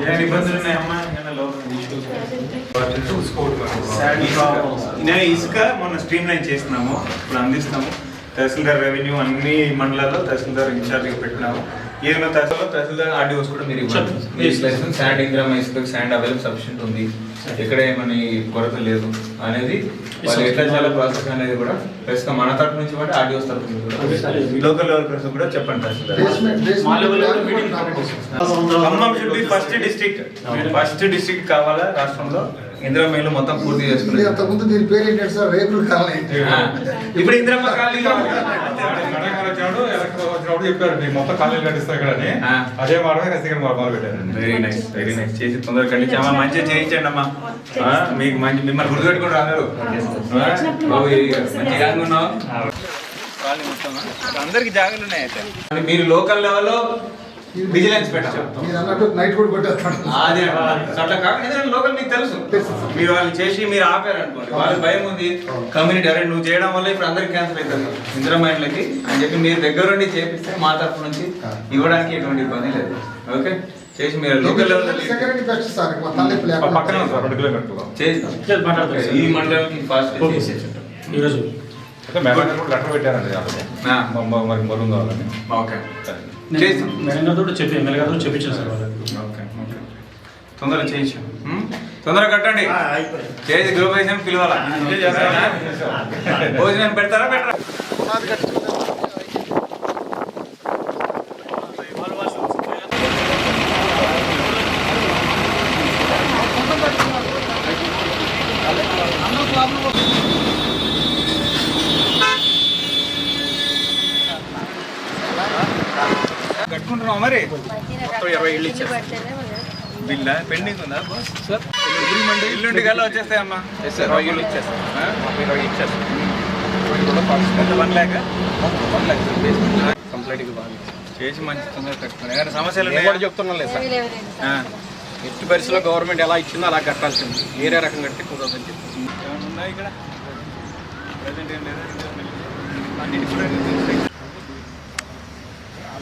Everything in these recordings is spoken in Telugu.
ఇరవైకి ఇబ్బందులు ఉన్నాయమ్మా ఏమైనా లోపల నేను ఇసుక మొన్న స్ట్రీమ్ లైన్ చేసినాము ఇప్పుడు అందిస్తాము. తహసీల్దార్ రెవెన్యూ అన్ని మండలాల్లో తహసీల్దార్ ఇన్ఛార్జ్గా పెట్టినాము. ఏదైనా తహసీల్లో తహసీల్దార్ ఆర్డీఓస్ కూడా మీరు ఇవ్వండి. లైసెన్స్ శాండ్ అవైలబుల్ సఫిషియెంట్ ఉంది. ఎక్కడ ఏమని కొరత లేదు అనేది వాళ్ళు ఎట్లా చాలా ప్రాసెస్ అనేది కూడా ప్లస్ మన తరపు నుంచి కూడా ఆర్డీఓస్ తరపు నుంచి కూడా లోకల్ కూడా చెప్పండి తహసీల్దార్. Khammam should be first district first district కావాలా రాష్ట్రంలో? ఇందిరా మేలు మొత్తం పూర్తి మీరు చేసుకుని అంతకుముందు దీని పేరు ఏంటంటే సార్ రేకులు కాలనీ ఇప్పుడు ఇందిరమ్మ కాలనీ చెప్పారు మొత్తం కాలేజీలు కట్టిస్తా ఇక్కడ. అదే మాడమే రసీకరణ మొదలు పెట్టారండి వెరీ నైస్ వెరీ నైస్ చేసి తొందరగా కండి అమ్మా మంచిగా చేయించండి అమ్మా మీకు మంచి మిమ్మల్ని గుర్తుపెట్టుకుని రాలేదు మంచి యాంగ్ ఉన్నావు కాలనీ? అందరికి జాగాలు ఉన్నాయి అయితే మీరు లోకల్ లెవెల్లో విజిలెన్స్ మీరు అన్నట్టు నైట్ కూడా కొట్టేస్తాడు అదే అట్లా కాకుండా ఎందుకంటే లోకల్ మీకు తెలుసు. మీరు వాళ్ళు చేసి మీరు ఆపారు అనుకోండి వాళ్ళకి భయం ఉంది. కమ్యూనిటీ అరే నువ్వు చేయడం వల్ల ఇప్పుడు అందరికి క్యాన్సర్ అవుతుంది ఇందిరా మైండ్లకి అని చెప్పి మీరు దగ్గరుండి చేపిస్తే మా తరఫు నుంచి ఇవ్వడానికి ఎటువంటి ఇబ్బంది లేదు. ఓకే? చేసి మీరు లోకల్ లెవెల్ పక్కనే చేసి. ఈ మండలానికి ఫాస్ట్ ఓకే చేసేసి ఈరోజు. లెటర్ పెట్టారండి మరి మరుగు కావాలని. ఓకే. కూడా చెప్పి చెప్పించాను సార్ వాళ్ళకి. Okay okay. తొందరగా చేయించు? తొందరగా కట్టండి. చేసి గ్రూప్ వేసిన పిలవాలా? భోజనం పెడతారా పెట్టరా? మరి? మొత్తం ఇరవై ఇళ్ళు ఇచ్చారు పెండింగ్ ఉందా? సార్ ఇల్లుంటి కల్లా వచ్చేస్తాయమ్మా. ఇరవై ఇళ్ళు ఇచ్చేస్తారు ఆ? ఇరవై ఇచ్చేస్తారు ఎంత వన్ ల్యాక్ వన్ బేస్మెంట్ కంప్లీట్గా బాగా చేసి మంచి తొందరగా ఏమైనా సమస్యలు నేను ఉన్నాయా? కూడా చెప్తున్నాను లేదు సార్. ఎట్టి పరిస్థితిలో గవర్నమెంట్ ఎలా ఇచ్చిందో అలా కట్టాల్సింది. వేరే రకం కట్టి కుదరదని చెప్పి ఏమైనా ఉందా ఇక్కడ? ప్రజెంట్ ఏం లేదా అన్ని different things. Already మూసుకుంటున్నా సార్. ఇక్కడ ఎక్కడ నుంచి ట్యాక్ చేస్తారు మనకు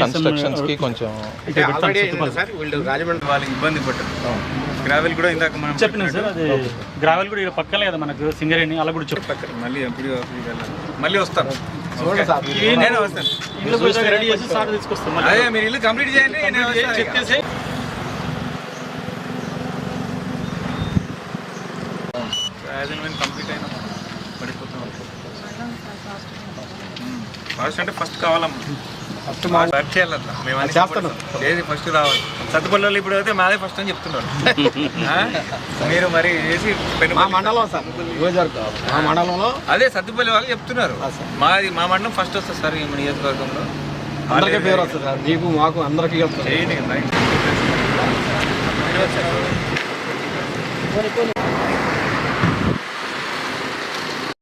కన్స్ట్రక్షన్స్కి కొంచెం రాజమండ్రి వాళ్ళకి ఇబ్బంది పట్టరు గ్రావెల్ కూడా ఇందాక మనం చెప్పినా సార్ అది గ్రావెల్ కూడా ఇక్కడ పక్కనే కదా మనకు సింగరేణి అలా కూడా చెప్పు పక్కన మళ్ళీ ఎప్పుడు మళ్ళీ వస్తాను. నేను వస్తాను. ఇల్లు పోయి రెడీ చేసి సార్ తీసుకొస్తాం మళ్ళీ. అదే మీరు ఇల్లు కంప్లీట్ చేయండి. చెప్పేసి. యాజ్ అండ్ వెన్ కంప్లీట్ అయినా పడిపోతాం ఫస్ట్ అంటే ఫస్ట్ కావాలమ్మా. ఫస్ట్ మా వర్క్ మేము అన్ని ఏది ఫస్ట్ రావాలి. ఇప్పుడు అయితే మాదే ఫస్ట్ అని చెప్తున్నారు. ఆ? మీరు మరి చేసి పెను- మా మండలం సార్. నియోజకవర్గం మా మండలంలో అదే సత్తుపల్లి వాళ్ళు చెప్తున్నారు. ఆ, సార్. మాది మా మండలం ఫస్ట్ వస్తుంది సార్ ఈ నియోజకవర్గంలో. అందరికీ పేరు వస్తుంది సార్. మీకు మాకు అందరికీ చేయండి రైట్.